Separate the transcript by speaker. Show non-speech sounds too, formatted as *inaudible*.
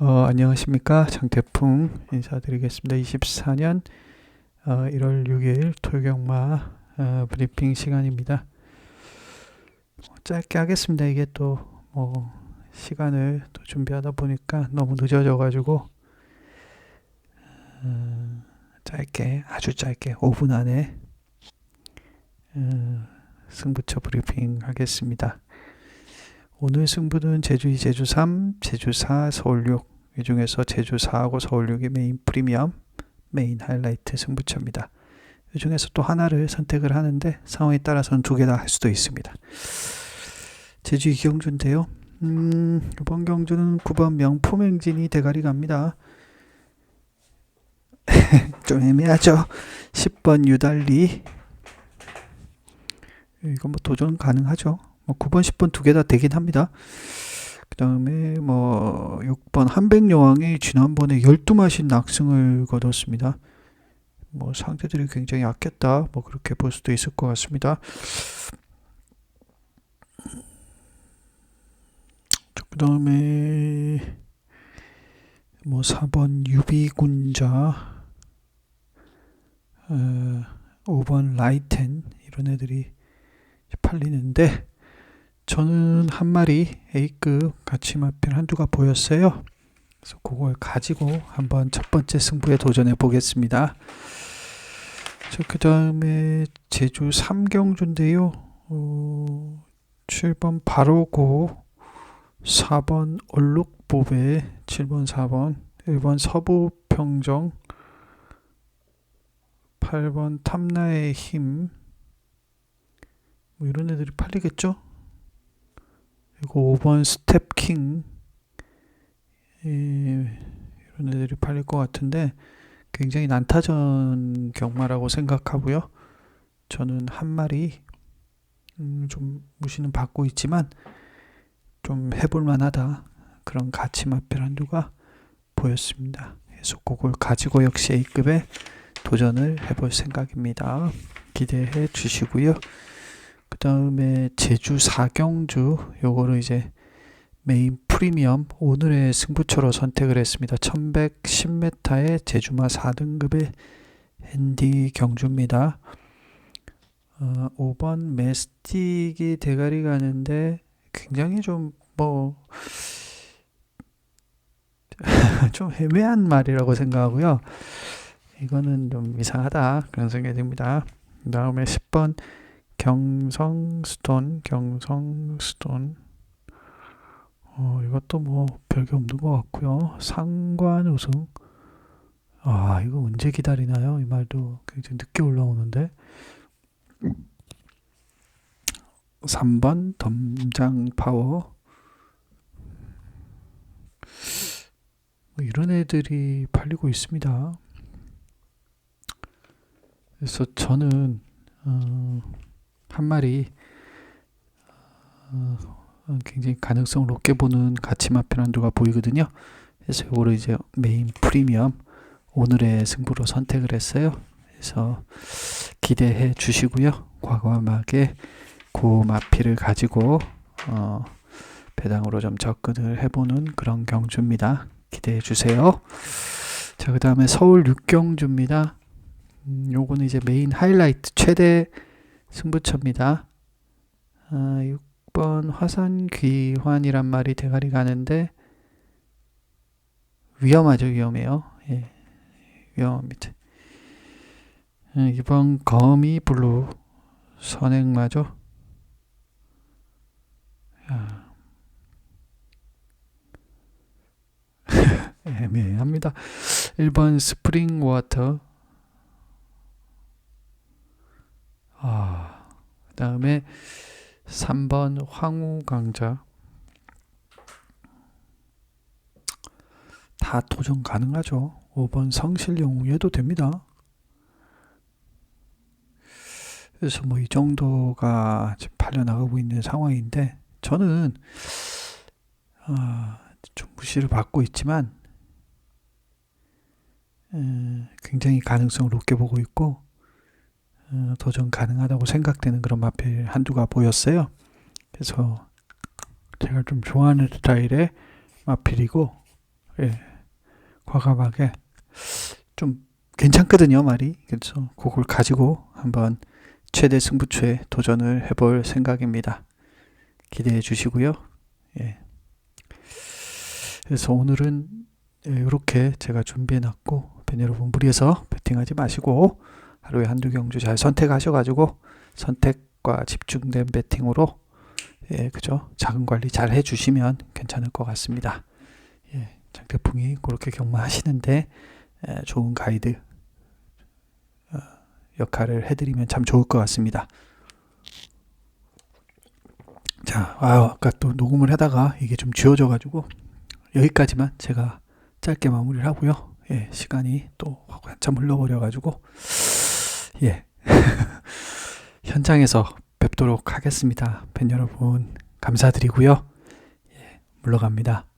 Speaker 1: 어, 안녕하십니까. 장태풍 인사드리겠습니다. 24년 어, 1월 6일 토경마 어, 브리핑 시간입니다. 짧게 하겠습니다. 이게 또 뭐 시간을 또 준비하다 보니까 너무 늦어져 가지고 어, 짧게 아주 짧게 5분 안에 어, 승부처 브리핑 하겠습니다. 오늘 승부는 제주 2, 제주 3, 제주 4, 서울 6. 이 중에서 제주 4하고 서울 6이 메인 프리미엄, 메인 하이라이트 승부처입니다. 이 중에서 또 하나를 선택을 하는데 상황에 따라서는 두 개 다 할 수도 있습니다. 제주 이경주인데요. 음, 이번 경주는 9번 명품 행진이 대가리 갑니다. *laughs* 좀 애매하죠. 10번 유달리. 이건 뭐 도전 가능하죠. 뭐 9번, 10번 두 개 다 되긴 합니다. 그 다음에 뭐 6번 한백여왕이 지난번에 12마신 낙승을 거뒀습니다. 뭐 상대들이 굉장히 약했다. 뭐 그렇게 볼 수도 있을 것 같습니다. 그 다음에 뭐 4번 유비군자 어, 5번 라이텐 이런 애들이 팔리는데 저는 한 마리 A급 가치마필 한두가 보였어요. 그래서 그걸 가지고 한번 첫 번째 승부에 도전해 보겠습니다. 그 다음에 제주 3경주인데요. 어, 7번 바로고 4번 얼룩보배 7번 4번 1번 서부평정 8번 탐나의 힘 뭐 이런 애들이 팔리겠죠? 그리고 5번 스텝킹 예, 이런 애들이 팔릴 것 같은데 굉장히 난타전 경마라고 생각하고요. 저는 한 마리 음, 좀 무시는 받고 있지만 좀 해볼 만하다 그런 가치 마필 한두가 보였습니다. 그래서 그걸 가지고 역시 A급에 도전을 해볼 생각입니다. 기대해 주시고요. 그 다음에 제주 사경주 요거를 이제 메인 프리미엄 오늘의 승부처로 선택을 했습니다. 1110m의 제주마 4등급의 핸디 경주입니다. 어, 5번 메스틱이 대가리 가는데 굉장히 좀 뭐 *laughs* 좀 애매한 말이라고 생각하고요. 이거는 좀 이상하다 그런 생각이 듭니다. 그 다음에 10번 경성 스톤, 경성 스톤. 어, 이것도 뭐 별게 없는 것 같고요. 상관 우승. 아, 이거 언제 기다리나요? 이 말도 굉장히 늦게 올라오는데. 3번 덤장 파워. 뭐 이런 애들이 팔리고 있습니다. 그래서 저는 어, 한 마리 어, 굉장히 가능성을 높게 보는 가치마 편한도가 보이거든요. 그래서 이거를 이제 메인 프리미엄 오늘의 승부로 선택을 했어요. 그래서 기대해 주시고요. 과감하게 고마피를 가지고 어, 배당으로 좀 접근을 해보는 그런 경주입니다. 기대해 주세요. 자, 그 다음에 서울 6경주입니다. 음, 요거는 이제 메인 하이라이트 최대 승부처입니다. 아, 6번 화산 귀환이란 말이 대가리 가는데 위험하죠 위험해요. 예, 위험합니다. 2번 아, 거미 블루 선행마죠. *laughs* 애매합니다. 1번 스프링 워터 아, 그 다음에 3번 황후 강자. 다 도전 가능하죠. 5번 성실영웅에도 됩니다. 그래서 뭐 이 정도가 지금 팔려나가고 있는 상황인데 저는 어, 좀 무시를 받고 있지만 에, 굉장히 가능성을 높게 보고 있고 어, 도전 가능하다고 생각되는 그런 마필 한두가 보였어요. 그래서 제가 좀 좋아하는 스타일의 마필이고 예, 과감하게 좀 괜찮거든요 말이 그래서 그걸 가지고 한번 최대 승부처에 도전을 해볼 생각입니다. 기대해 주시고요. 예. 그래서 오늘은 이렇게 제가 준비해 놨고 팬 여러분 무리해서 배팅하지 마시고 하루에 한두 경주 잘 선택하셔가지고 선택과 집중된 배팅으로 예 그죠 자금 관리 잘 해주시면 괜찮을 것 같습니다. 예 장태풍이 그렇게 경마하시는데 예, 좋은 가이드 어, 역할을 해드리면 참 좋을 것 같습니다. 자, 아유, 아까 또 녹음을 하다가 이게 좀 지워져가지고 여기까지만 제가 짧게 마무리를 하고요. 예, 시간이 또 한참 흘러버려가지고 예 *laughs* 현장에서 뵙도록 하겠습니다. 팬 여러분 감사드리고요. 예, 물러갑니다.